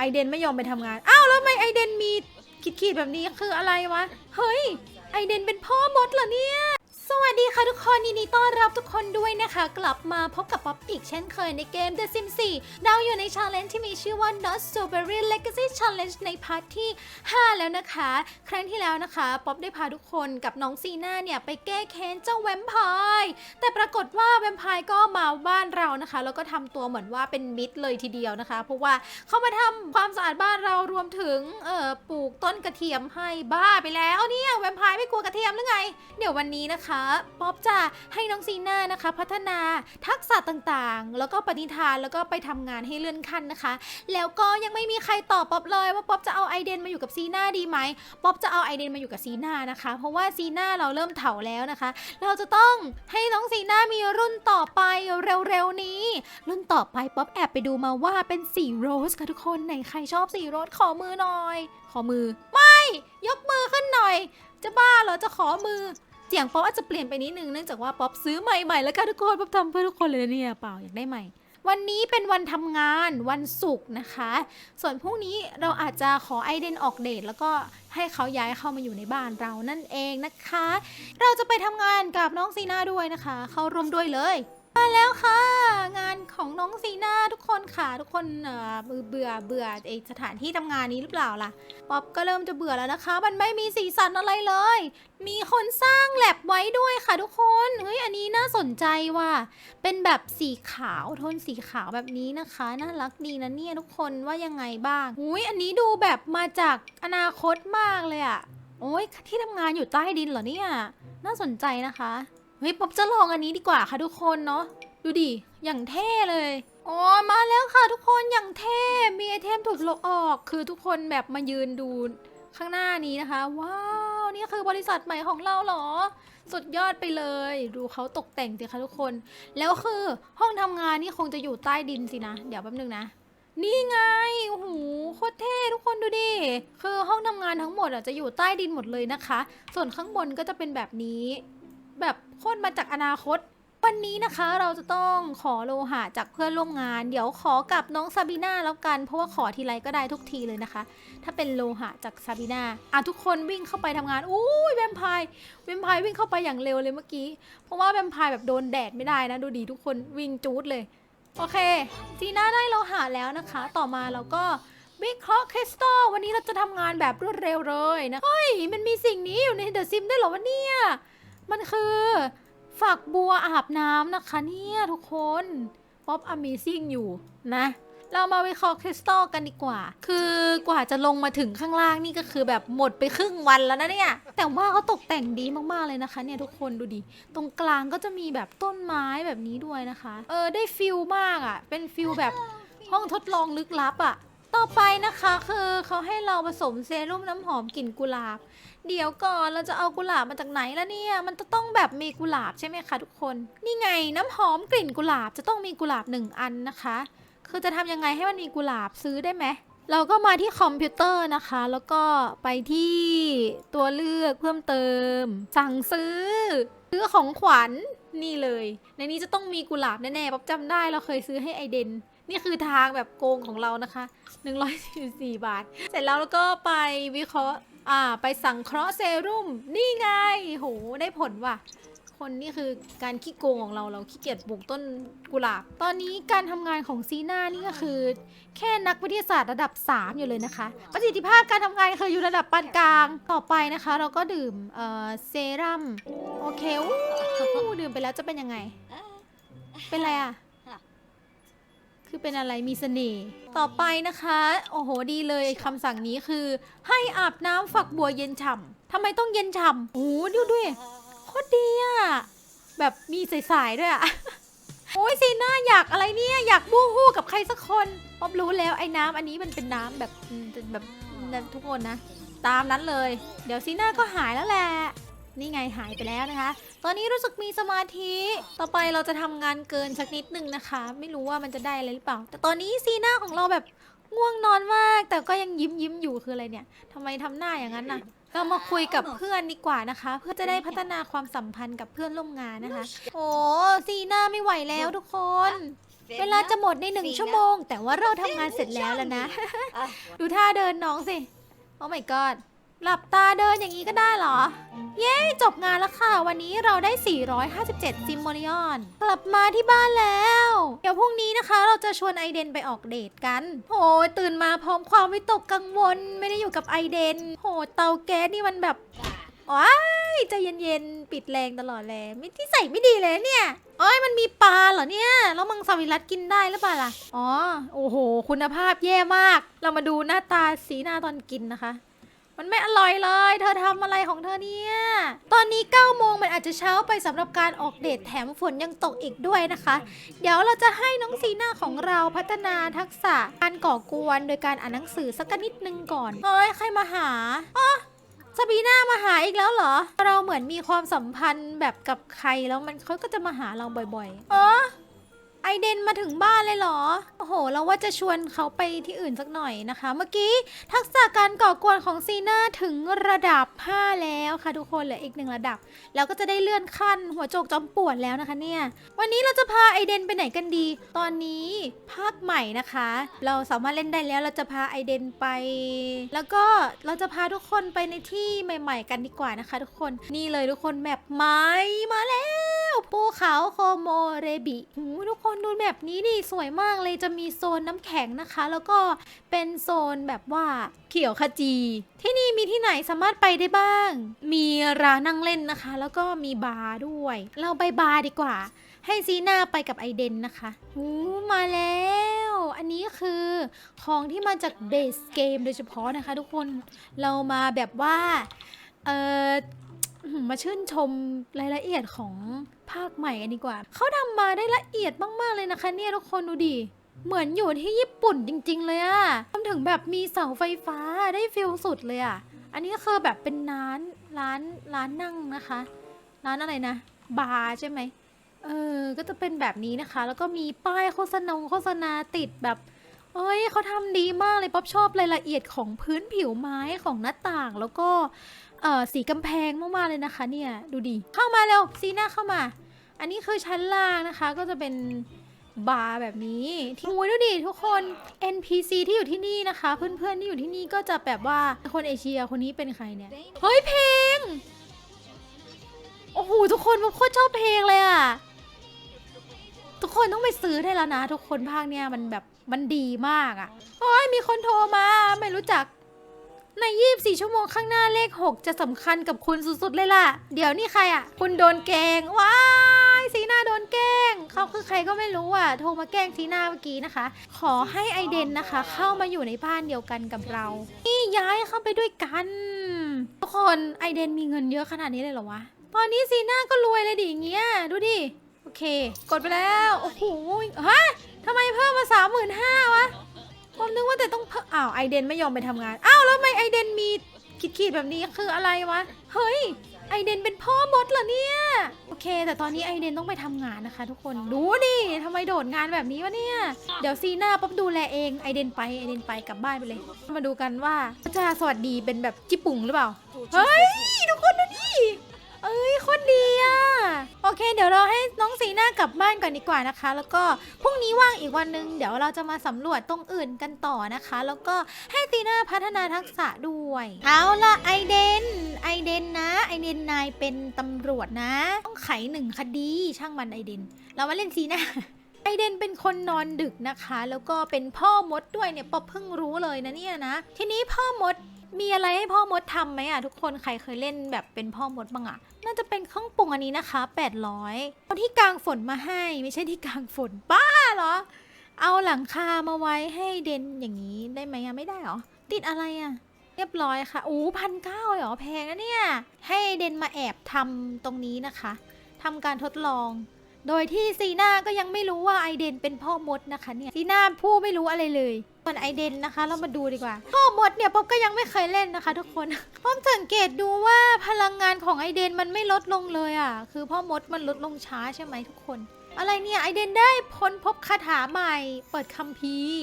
ไอเดนไม่ยอมไปทำงาน อ้าวแล้วทำไมไอเดนมีขีดๆแบบนี้คืออะไรวะ เฮ้ย ไอเดนเป็นพ่อมดเหรอเนี่ย วัสดีค่ะทุกคนยินดีต้อนรับทุกคนด้วยนะคะ กลับมาพบกับป๊อปอีกเช่นเคยในเกม The Sims 4เราอยู่ใน Challenge ที่มีชื่อว่า Not Strawberry Legacy Challenge ในพาร์ทที่ 5 แล้วนะคะ ครั้งที่แล้วนะคะป๊อปได้พาทุกคนกับน้องซีน่าเนี่ย ไปแก้แค้นเจ้าแวมไพร์แต่ปรากฏว่าแวมไพร์ก็มาบ้านเรานะคะ แล้วก็ทำตัวเหมือนว่าเป็นมิตรเลยทีเดียวนะคะ เพราะว่าเขามาทำความสะอาดบ้านเรารวมถึงเอ่อปลูกต้นกระเทียมให้บ้าไปแล้วเนี่ยแวมไพร์ไม่กลัวกระเทียมหรือไง เดี๋ยววันนี้นะคะป๊อปจะให้น้องซีน่านะคะ พัฒนาทักษะต่างๆ แล้วก็ปฏิทานแล้วก็ไปทำงานให้เลื่อนขั้นนะคะ แล้วก็ยังไม่มีใครตอบป๊อปเลยว่าป๊อปจะเอาไอเดนมาอยู่กับซีน่าดีไหมป๊อปจะเอาไอเดนมาอยู่กับซีน่านะคะ เพราะว่าซีน่าเราเริ่มเถาแล้วนะคะ เราจะต้องให้น้องซีน่ามีรุ่นต่อไปเร็วๆนี้ รุ่นต่อไปป๊อปแอบไปดูมาว่าเป็นสีโรสค่ะทุกคนไหนใครชอบสีโรสขอมือหน่อย ขอมือไม่ ยกมือขึ้นหน่อย จะบ้าเหรอจะขอมือ เสียงป๊อปอาจจะเปลี่ยนไปนิดนึงเนื่องจากว่าป๊อปซื้อใหม่ๆแล้วค่ะทุกคนป๊อปทำเพื่อทุกคนเลยนะเนี่ยเปล่าอยากได้ใหม่ วันนี้เป็นวันทำงานวันศุกร์นะคะ ส่วนพรุ่งนี้เราอาจจะขอไอเดนออกเดทแล้วก็ให้เขาย้ายเข้ามาอยู่ในบ้านเรานั่นเองนะคะ เราจะไปทำงานกับน้องซีน่าด้วยนะคะ เข้าร่วมด้วยเลย มาแล้วค่ะ งานของน้องซีน่าทุกคนค่ะ ทุกคนเอ่อเบื่อเบื่อเบื่อไอสถานที่ทำงานนี้หรือเปล่าล่ะป๊อปก็เริ่มจะเบื่อแล้วนะคะ มันไม่มีสีสันอะไรเลย มีคนสร้างแลบไว้ด้วยค่ะทุกคนเฮ้ยอันนี้น่าสนใจว่ะเป็นแบบสีขาวโทนสีขาวแบบนี้นะคะน่ารักดีนะเนี่ยทุกคนว่ายังไงบ้างอุ้ยอันนี้ดูแบบมาจากอนาคตมากเลยอะโอ้ยที่ทำงานอยู่ใต้ดินเหรอเนี่ยน่าสนใจนะคะ เฮ้ยป๊อปจะลองอันนี้ดีกว่าค่ะทุกคนเนาะดูดิอย่างเท่เลยโอ้มาแล้วค่ะทุกคนอย่างเท่มีไอเทมถูกลบออกคือทุกคนแบบมายืนดูข้างหน้านี้นะคะ ว้าวนี่คือบริษัทใหม่ของเราเหรอ สุดยอดไปเลย ดูเขาตกแต่งสิคะทุกคน แล้วคือห้องทำงานนี่คงจะอยู่ใต้ดินสินะ เดี๋ยวแป๊บนึงนะ นี่ไงโอ้โหโคตรเท่ทุกคนดูดิคือห้องทำงานทั้งหมดอะจะอยู่ใต้ดินหมดเลยนะคะ ส่วนข้างบนก็จะเป็นแบบนี้ แบบโคตรมาจากอนาคต วันนี้นะคะเราจะต้องขอโลหะจากเพื่อนร่วมงาน เดี๋ยวขอกับน้องซาบีนาแล้วกัน เพราะว่าขอทีไรก็ได้ทุกทีเลยนะคะ ถ้าเป็นโลหะจากซาบีนาอะทุกคนวิ่งเข้าไปทำงานอุ้ยแวมไพร์แวมไพร์วิ่งเข้าไปอย่างเร็วเลยเมื่อกี้ เพราะว่าแวมไพร์แบบโดนแดดไม่ได้นะ ดูดีทุกคนวิ่งจูดเลย โอเคจีน่าได้โลหะแล้วนะคะ ต่อมาเราก็วิเคราะห์คริสตัลวันนี้เราจะทำงานแบบรวดเร็วเลยนะ เฮ้ย มันมีสิ่งนี้อยู่ในเดอะซิมได้เหรอวะเนี่ย มันคือ ฝักบัวอาบน้ำนะคะเนี่ยทุกคนป๊อป Amazing อยู่นะเรามาวิเคราะห์คริสตัลกันดีกว่า คือกว่าจะลงมาถึงข้างล่างนี่ก็คือแบบหมดไปครึ่งวันแล้วนะเนี่ย แต่ว่าเขาตกแต่งดีมากๆเลยนะคะเนี่ยทุกคนดูดิ ตรงกลางก็จะมีแบบต้นไม้แบบนี้ด้วยนะคะ เออได้ฟิลมากอะ่ะ เป็นฟิลแบบห้องทดลองลึกลับอะ่ะ ต่อไปนะคะคือเขาให้เราผสมเซรุ่มน้ำหอมกลิ่นกุหลาบ เดี๋ยวก่อนเราจะเอากุหลาบมาจากไหนล่ะเนี่ย มันจะต้องแบบมีกุหลาบใช่ไหมคะทุกคน นี่ไงน้ำหอมกลิ่นกุหลาบจะต้องมีกุหลาบหนึ่งอันนะคะ คือจะทำยังไงให้มันมีกุหลาบซื้อได้ไหมเราก็มาที่คอมพิวเตอร์นะคะ แล้วก็ไปที่ตัวเลือกเพิ่มเติม สั่งซื้อ ซื้อของขวัญนี่เลย ในนี้จะต้องมีกุหลาบแน่ๆป๊อบจำได้เราเคยซื้อให้ไอเดนนี่คือทางแบบโกงของเรานะคะ 144 บาท เสร็จแล้วเราก็ไปวิเคราะห์ อ่า ไปสั่งเคราะห์เซรุ่ม นี่ไง โห ได้ผลว่ะ คนนี่คือการขี้โกงของเรา เราขี้เกียจปลูกต้นกุหลาบ ตอนนี้การทำงานของซีน่านี่ก็คือ แค่นักวิทยาศาสตร์ระดับ 3 อยู่เลยนะคะ ประสิทธิภาพการทำงานคืออยู่ระดับปานกลาง ต่อไปนะคะ เราก็ดื่ม เอ่อ เซรั่ม โอเคอู้ดื่มไปแล้วจะเป็นยังไง เป็นไรอะ คือเป็นอะไรมีเสน่ห์ต่อไปนะคะ โอ้โหดีเลยคำสั่งนี้คือ ให้อาบน้ำฝักบัวเย็นฉ่ำทำไมต้องเย็นฉ่ำโอ้โหดูด้วยโคตรดีอะแบบมีสายๆด้วยอะโอ้ยซีน่าอยากอะไรเนี่ยอยากบู้ฮู้กับใครสักคนป๊อบรู้แล้วไอ้น้ำอันนี้มันเป็นน้ำแบบแบบทุกคนนะ ตามนั้นเลย เดี๋ยวซีน่าก็หายแล้วแหละ นี่ไงหายไปแล้วนะคะ ตอนนี้รู้สึกมีสมาธิ ต่อไปเราจะทำงานเกินสักนิดนึงนะคะ ไม่รู้ว่ามันจะได้อะไรหรือเปล่า แต่ตอนนี้ซีหน้าของเราแบบง่วงนอนมาก แต่ก็ยังยิ้มยิ้มอยู่คืออะไรเนี่ยทำไมทำหน้าอย่างนั้นน่ะ เรามาคุยกับเพื่อนดีกว่านะคะ เพื่อจะได้พัฒนาความสัมพันธ์กับเพื่อนร่วมงานนะคะ โอ้ซีหน้าไม่ไหวแล้วทุกคน เวลาจะหมดในหนึ่งชั่วโมง แต่ว่าเราทำงานเสร็จแล้วแล้วนะ ดูท่าเดินน้องสิ โอ้ my god หลับตาเดินอย่างนี้ก็ได้เหรอ เย้ จบงานแล้วค่ะ วันนี้เราได้ 457 ซิมโมริออน กลับมาที่บ้านแล้ว เดี๋ยวพรุ่งนี้นะคะ เราจะชวนไอเดนไปออกเดทกันโอ้ตื่นมาพร้อมความวิตกกังวล ไม่ได้อยู่กับไอเดน โหเตาแก๊สนี่มันแบบว้ายใจเย็นๆ ปิดแรงตลอดเลยไม่ที่ใส่ไม่ดีเลยเนี่ยเอ้ยมันมีปลาเหรอเนี่ย แล้วมังสวิรัตกินได้หรือเปล่าล่ะ อ๋อ โอ้โห คุณภาพแย่มาก เรามาดูหน้าตาสีหน้าตอนกินนะคะ มันไม่อร่อยเลย เธอทำอะไรของเธอเนี่ย ตอนนี้9โมงมันอาจจะเช้าไปสำหรับการออกเดทแถมฝนยังตกอีกด้วยนะคะ เดี๋ยวเราจะให้น้องซีน่าของเราพัฒนาทักษะการก่อกวนโดยการอ่านหนังสือสักนิดนึงก่อนเฮ้ยใครมาหาอ๋อซาบีน่ามาหาอีกแล้วเหรอ เราเหมือนมีความสัมพันธ์แบบกับใครแล้วมันเขาก็จะมาหาเราบ่อยๆอ๋ออ เดนมาถึงบ้านเลยเหรอ โอ้โห เราว่าจะชวนเขาไปที่อื่นสักหน่อยนะคะ เมื่อกี้ทักษะการก่อกวนของซีน่าถึงระดับ 5 แล้วค่ะทุกคนเหลืออีกหนึ่งระดับ แล้วก็จะได้เลื่อนขั้นหัวโจกจอมปวดแล้วนะคะเนี่ย วันนี้เราจะพาไอเดนไปไหนกันดี ตอนนี้ภาคใหม่นะคะ เราสามารถเล่นได้แล้วเราจะพาไอเดนไป แล้วก็เราจะพาทุกคนไปในที่ใหม่ ๆ กันดีกว่านะคะ ทุกคน นี่เลยทุกคนแมปไม้มาแล้วภูเขาโคโมเรบิหูทุกคนดูแมปนี้ดิสวยมากเลยจะมีโซนน้ำแข็งนะคะ แล้วก็เป็นโซนแบบว่าเขียวขจี ที่นี่มีที่ไหนสามารถไปได้บ้าง มีร้านนั่งเล่นนะคะ แล้วก็มีบาร์ด้วย เราไปบาร์ดีกว่า ให้ซีน่าไปกับไอเดนนะคะหูมาแล้ว อันนี้คือของที่มาจากเบสเกมโดยเฉพาะนะคะ ทุกคนเรามาแบบว่าเออ อื้อหือมาชื่นชมรายละเอียดของภาคใหม่กันดีกว่า เขาทำมาได้ละเอียดมากๆเลยนะคะ เนี่ยทุกคนดูดิ เหมือนอยู่ที่ญี่ปุ่นจริง ๆ เลยอะรวมถึงแบบมีเสาไฟฟ้าได้ฟิลสุดเลยอะอันนี้ก็คือแบบเป็นร้านร้านร้านนั่งนะคะ ร้านอะไรนะ บาร์ใช่ไหม เออ ก็จะเป็นแบบนี้นะคะ แล้วก็มีป้ายโฆษณาโฆษณาติดแบบ เอ้ยเขาทำดีมากเลยป๊อปชอบรายละเอียดของพื้นผิวไม้ของหน้าต่าง แล้วก็ เอ่อสีกำแพงมากๆเลยนะคะเนี่ยดูดิเข้ามาเร็วซีน่าเข้ามา อันนี้คือชั้นล่างนะคะก็จะเป็นบาร์แบบนี้ที่โอ้ยดูดิทุกคน NPC ที่อยู่ที่นี่นะคะ เพื่อนๆที่อยู่ที่นี่ก็จะแบบว่าคนเอเชียคนนี้เป็นใครเนี่ยเฮ้ยเพลงโอ้โหทุกคนผมโคตรชอบเพลงเลยอะทุกคนต้องไปซื้อได้แล้วนะ ทุกคนภาคเนี้ยมันแบบมันดีมากอะโอ้ยมีคนโทรมาไม่รู้จัก ใน 24 ชั่วโมงข้างหน้าเลข 6 จะสำคัญกับคุณสุดๆเลยล่ะ เดี๋ยวนี่ใครอะคุณโดนแกงว้ายซีน่าโดนแกงเขาคือใครก็ไม่รู้อะโทรมาแกล้งซีหน่าเมื่อกี้นะคะ ขอให้ไอเดนนะคะ เข้ามาอยู่ในบ้านเดียวกันกับเรา นี่ย้ายเข้าไปด้วยกัน ทุกคนไอเดนมีเงินเยอะขนาดนี้เลยเหรอวะ ตอนนี้ซีหน่าก็รวยเลยดิอย่างเงี้ย ดูดิ โอเค กดไปแล้ว โอ้โหฮะทำไมเพิ่มมาสามหมื่นห้าวะ ผมนึกว่าแต่ต้องเพิ่มอ้าวไอเดนไม่ยอมไปทำงาน อ้าวแล้วทำไมไอเดนมีขีดๆแบบนี้คืออะไรวะ เฮ้ย ไอเดนเป็นพ่อมดเหรอเนี่ย โอเค แต่ตอนนี้ไอเดนต้องไปทำงานนะคะ ทุกคน ดูดิทำไมโดดงานแบบนี้วะเนี่ย เดี๋ยวซีน่าป๊อบดูแลเอง ไอเดนไป ไอเดนไปกลับบ้านไปเลย มาดูกันว่าจะสวัสดีเป็นแบบจิปุ่งหรือเปล่า เฮ้ย ทุกคนดูดิเอ้ยโคตรดีอะ เคเดี๋ยวเราให้น้องสีหน้ากลับบ้านก่อนดีกว่านะคะ แล้วก็พรุ่งนี้ว่างอีกวันหนึ่งเดี๋ยวเราจะมาสำรวจตรงอื่นกันต่อนะคะ แล้วก็ให้ตีน่าพัฒนาทักษะด้วย เอาล่ะไอเดนไอเดนนะไอเดนนายเป็นตำรวจนะ ต้องไขหนึ่งคดีช่างมันไอเดน เรามาเล่นสีหน้าไอเดนเป็นคนนอนดึกนะคะ แล้วก็เป็นพ่อมดด้วยเนี่ยป๊อปเพิ่งรู้เลยนะเนี่ยนะ ทีนี้พ่อมด มีอะไรให้พ่อมดทำไหมอะทุกคนใครเคยเล่นแบบเป็นพ่อมดบ้างอะ น่าจะเป็นเครื่องปรุงอันนี้นะคะ 800เอาที่กลางฝนมาให้ ไม่ใช่ที่กลางฝนบ้าเหรอ เอาหลังคามาไว้ให้เดนอย่างนี้ได้ไหมอะไม่ได้เหรอ ติดอะไรอะเรียบร้อยค่ะอู้พันเก้าเหรอแพงนะเนี่ย ให้เดนมาแอบทำตรงนี้นะคะทำการทดลอง โดยที่ซีน่าก็ยังไม่รู้ว่าไอเดนเป็นพ่อมดนะคะเนี่ยซีน่าผู้ไม่รู้อะไรเลย ส่วนไอเดนนะคะ เรามาดูดีกว่าพ่อมดเนี่ยป๊อบก็ยังไม่เคยเล่นนะคะทุกคนพ่อสังเกตดูว่าพลังงานของไอเดนมันไม่ลดลงเลยอะ คือพ่อมดมันลดลงช้าใช่ไหมทุกคน อะไรเนี่ยไอเดนได้พ้นพบคาถาใหม่ เปิดคัมภีร์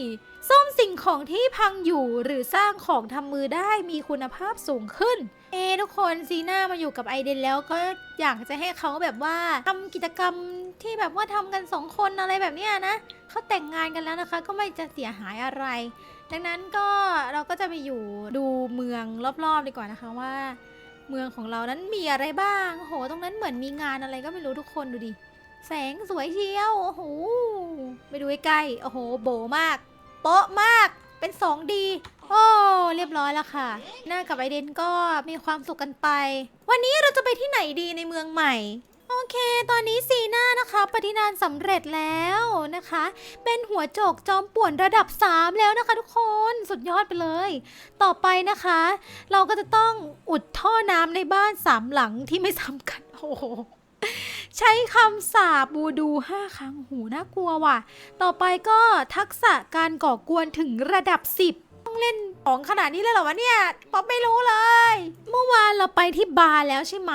ซ่อมสิ่งของที่พังอยู่หรือสร้างของทำมือได้มีคุณภาพสูงขึ้น เอ ทุกคนซีน่ามาอยู่กับไอเดนแล้วก็อยากจะให้เขาแบบว่าทำกิจกรรมที่แบบว่าทำกันสองคนอะไรแบบเนี้ยนะเขาแต่งงานกันแล้วนะคะ ก็ไม่จะเสียหายอะไร ดังนั้นก็เราก็จะไปอยู่ดูเมืองรอบๆดีกว่านะคะว่า เมืองของเรานั้นมีอะไรบ้าง โห ตรงนั้นเหมือนมีงานอะไรก็ไม่รู้ทุกคนดูดิ แสงสวยเชียว โอ้โหไปดูใกล้ๆโอ้โห โบมาก โป๊ะมาก เป็น 2D โอ้ เรียบร้อยแล้วค่ะ หน้ากับไอเดนก็มีความสุขกันไป วันนี้เราจะไปที่ไหนดีในเมืองใหม่ โอเค ตอนนี้ซีหน้านะคะ ปฏิญาณสำเร็จแล้วนะคะ เป็นหัวโจกจอมป่วนระดับ 3 แล้วนะคะทุกคน สุดยอดไปเลย ต่อไปนะคะ เราก็จะต้องอุดท่อน้ำในบ้านสามหลังที่ไม่ซ้ำกัน โอ้โห ใช้คำสาบบูดูห้าครั้งหูน่ากลัวว่ะ ต่อไปก็ทักษะการก่อกวนถึงระดับ 10 ต้องเล่นของขนาดนี้เลยเหรอวะเนี่ย ป๊อปไม่รู้เลย เมื่อวานเราไปที่บาร์แล้วใช่ไหม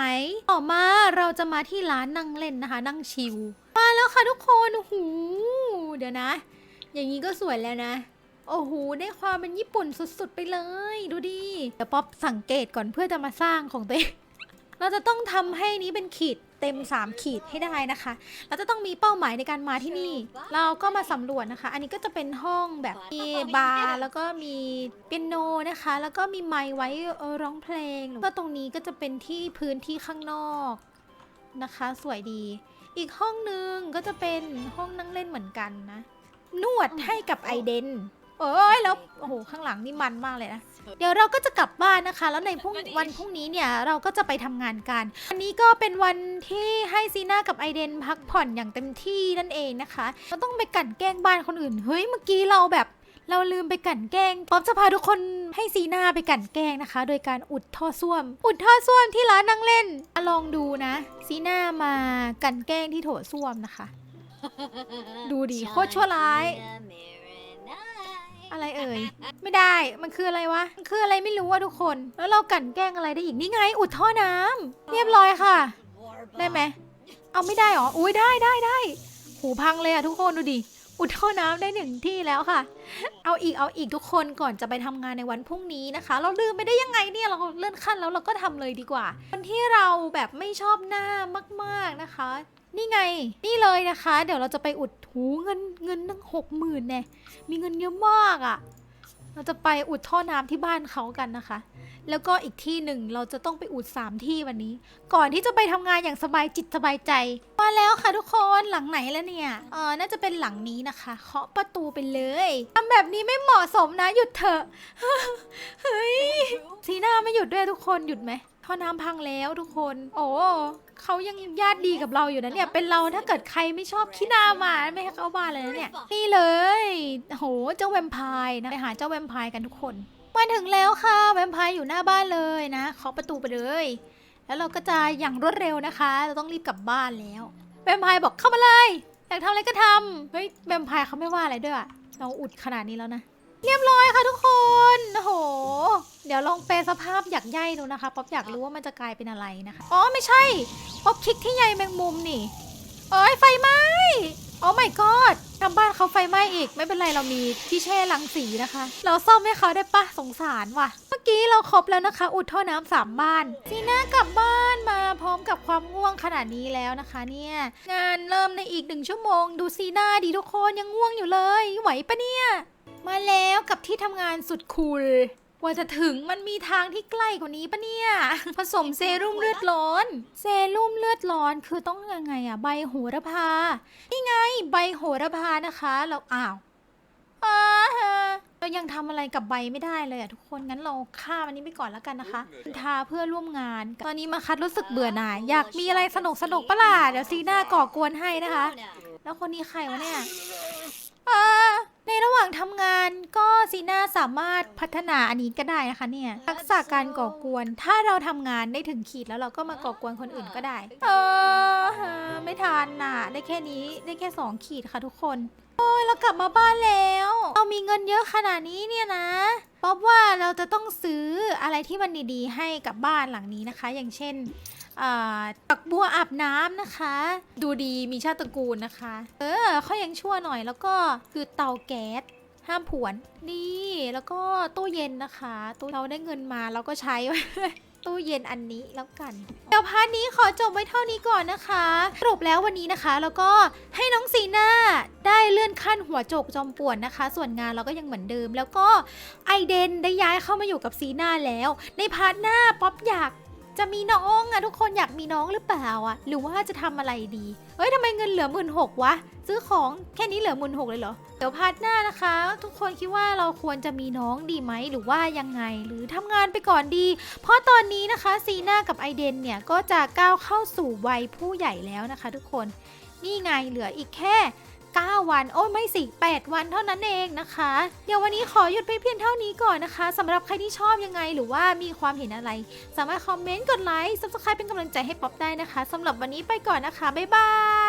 ต่อมาเราจะมาที่ร้านนั่งเล่นนะคะ นั่งชิล มาแล้วค่ะทุกคนโอ้โหเดี๋ยวนะ อย่างนี้ก็สวยแล้วนะโอ้โห ได้ความเป็นญี่ปุ่นสุดๆ ไปเลย ดูดิ เดี๋ยวป๊อปสังเกตก่อนเพื่อจะมาสร้างของตัวเอง เราจะต้องทำให้นี้เป็นขีดเต็ม 3 ขีดให้ได้นะคะ เราจะต้องมีเป้าหมายในการมาที่นี่ เราก็มาสำรวจนะคะ อันนี้ก็จะเป็นห้องแบบมีบาร์แล้วก็มีเปียโนนะคะ แล้วก็มีไมค์ไว้ร้องเพลงแล้วก็ตรงนี้ก็จะเป็นที่พื้นที่ข้างนอกนะคะ สวยดี อีกห้องนึงก็จะเป็นห้องนั่งเล่นเหมือนกันนะนวดให้กับไอเดน เอ้ยแล้วโอ้โหข้างหลังนี่มันมากเลยนะ เดี๋ยวเราก็จะกลับบ้านนะคะ แล้วในพรุ่งวันพรุ่งนี้เนี่ยเราก็จะไปทำงานกันวันนี้ก็เป็นวันที่ให้ซีน่ากับไอเดนพักผ่อนอย่างเต็มที่นั่นเองนะคะเราต้องไปกลั่นแกล้งบ้านคนอื่นเฮ้ยเมื่อกี้เราแบบเราลืมไปกลั่นแกล้งป๊อปจะพาทุกคนให้ซีน่าไปกลั่นแกล้งนะคะ โดยการอุดท่อส้วม อุดท่อส้วมที่ร้านนั่งเล่นอะลองดูนะ ซีน่ามากลั่นแกล้งที่โถส้วมนะคะ ดูดิโคตรชั่วร้าย อะไรเอ่ย ไม่ได้ มันคืออะไรวะ มันคืออะไรไม่รู้อะทุกคน แล้วเรากลั่นแกล้งอะไรได้อีก นี่ไง อุดท่อน้ำ เรียบร้อยค่ะ ได้ไหม เอาไม่ได้หรอ อุ้ยได้ได้ได้หูพังเลยอะทุกคนดูดิ อุดท่อน้ำได้หนึ่งที่แล้วค่ะ เอาอีกเอาอีกทุกคนก่อนจะไปทำงานในวันพรุ่งนี้นะคะ เราลืมไปได้ยังไงเนี่ย เราเลื่อนขั้นแล้วเราก็ทำเลยดีกว่าวันที่เราแบบไม่ชอบหน้ามากๆนะคะ นี่ไง นี่เลยนะคะ เดี๋ยวเราจะไปอุดหูเงินเงินตั้งหกหมื่นแน่มีเงินเยอะมากอะ่ะ เราจะไปอุดท่อน้ำที่บ้านเขากันนะคะ แล้วก็อีกที่หนึ่งเราจะต้องไปอุดสามที่วันนี้ ก่อนที่จะไปทำงานอย่างสบายจิตสบายใจ มาแล้วค่ะทุกคนหลังไหนแล้วเนี่ยเออน่าจะเป็นหลังนี้นะคะเคาะประตูไปเลยทำแบบนี้ไม่เหมาะสมนะหยุดเถอะเฮ้ยซีหน้าไม่หยุดด้วยทุกคนหยุดไหม ท่อน้ำพังแล้วทุกคน โอ้เขายังญาติดีกับเราอยู่นะเนี่ย เป็นเราถ้าเกิดใครไม่ชอบขี้หน้ามาไม่ให้เข้าบ้านเลยนะเนี่ย นี่เลย โห เจ้าแวมไพร์นะ ไปหาเจ้าแวมไพร์กันทุกคน มาถึงแล้วค่ะ แวมไพร์อยู่หน้าบ้านเลยนะเคาะประตูไปเลย แล้วเราก็จะอย่างรวดเร็วนะคะ เราต้องรีบกลับบ้านแล้ว แวมไพร์บอกเข้ามาเลย อยากทำอะไรก็ทำเฮ้ย แวมไพร์เขาไม่ว่าอะไรด้วยอะเราอุดขนาดนี้แล้วนะ เรียบร้อยค่ะทุกคนโอ้โห เดี๋ยวลองแปลสภาพอยากใยดูนะคะ ป๊อปอยากรู้ว่ามันจะกลายเป็นอะไรนะคะ อ๋อไม่ใช่ ป๊อปคลิกที่ใยแมงมุมนี่เอ้ยไฟไหม้โอ้ my god ทำบ้านเขาไฟไหม้อีก ไม่เป็นไรเรามีที่แช่รังสีนะคะ เราซ่อมให้เขาได้ปะสงสารว่ะ เมื่อกี้เราครบแล้วนะคะ อุดท่อน้ำสามบ้านซีน่ากลับบ้านมาพร้อมกับความง่วงขนาดนี้แล้วนะคะ เนี่ยงานเริ่มในอีกหนึ่งชั่วโมง ดูซีน่าดีทุกคนยังง่วงอยู่เลย ไหวปะเนี่ย มาแล้วกับที่ทำงานสุดคูลกว่าจะถึงมันมีทางที่ใกล้กว่านี้ปะเนี่ย ผสมเซรุ่มเลือดร้อน เซรุ่มเลือดร้อนคือต้องยังไงอะใบโหระพา นี่ไงใบโหระพานะคะเราอ้าวอ่าเรายังทำอะไรกับใบไม่ได้เลยอะทุกคนงั้นเราข้ามอันนี้ไปก่อนแล้วกันนะคะทาเพื่อร่วมงาน ตอนนี้มาคัดรู้สึกเบื่อหน่ายอยากมีอะไรสนุกสนุกปะล่ะเดี๋ยวซีน้าก่อกวนให้นะคะ แล้วคนนี้ใครวะเนี่ยอ่า ในระหว่างทำงานก็ซีน่าสามารถพัฒนาอันนี้ก็ได้นะคะเนี่ยทักษะการก่อกวน ถ้าเราทำงานได้ถึงขีดแล้วเราก็มาก่อกวนคนอื่นก็ได้ เออไม่ทันน่ะ ได้แค่นี้ได้แค่สองขีดค่ะทุกคน โอ้ยเรากลับมาบ้านแล้ว เรามีเงินเยอะขนาดนี้เนี่ยนะป๊อบว่าเราจะต้องซื้ออะไรที่มันดีๆ ให้กับบ้านหลังนี้นะคะ อย่างเช่นอ่า ตักบัวอาบน้ำนะคะ ดูดีมีชาติตระกูลนะคะ เออเขายังชั่วหน่อยแล้วก็คือเตาแก๊สห้ามผวนนี่แล้วก็ตู้เย็นนะคะตู้เราได้เงินมาเราก็ใช้ตู้เย็นอันนี้แล้วกัน เดี๋ยวพาร์ทนี้ขอจบไว้เท่านี้ก่อนนะคะสรุปแล้ววันนี้นะคะ แล้วก็ให้น้องซีน่าได้เลื่อนขั้นหัวโจกจอมป่วนนะคะ ส่วนงานเราก็ยังเหมือนเดิม แล้วก็ไอเดนได้ย้ายเข้ามาอยู่กับซีน่าแล้ว ในพาร์ทหน้าป๊อปอยาก จะมีน้องอะทุกคนอยากมีน้องหรือเปล่าอะหรือว่าจะทำอะไรดีเฮ้ยทำไมเงินเหลือหมื่นหกวะ ซื้อของแค่นี้เหลือหมื่นหกเลยเหรอ เดี๋ยวพาร์ทหน้านะคะ ทุกคนคิดว่าเราควรจะมีน้องดีไหมหรือว่ายังไงหรือทำงานไปก่อนดี เพราะตอนนี้นะคะซีน่ากับไอเดนเนี่ยก็จะก้าวเข้าสู่วัยผู้ใหญ่แล้วนะคะ ทุกคนนี่ไงเหลืออีกแค่ 9 วัน โอ้ไม่สิ 8 วันเท่านั้นเองนะคะเดี๋ยววันนี้ขอหยุดไปเพียงเท่านี้ก่อนนะคะสำหรับใครที่ชอบยังไงหรือว่ามีความเห็นอะไร สามารถคอมเมนต์กดไลค์ซับสไครป์เป็นกำลังใจให้ป๊อปได้นะคะสำหรับวันนี้ไปก่อนนะคะบ๊ายบาย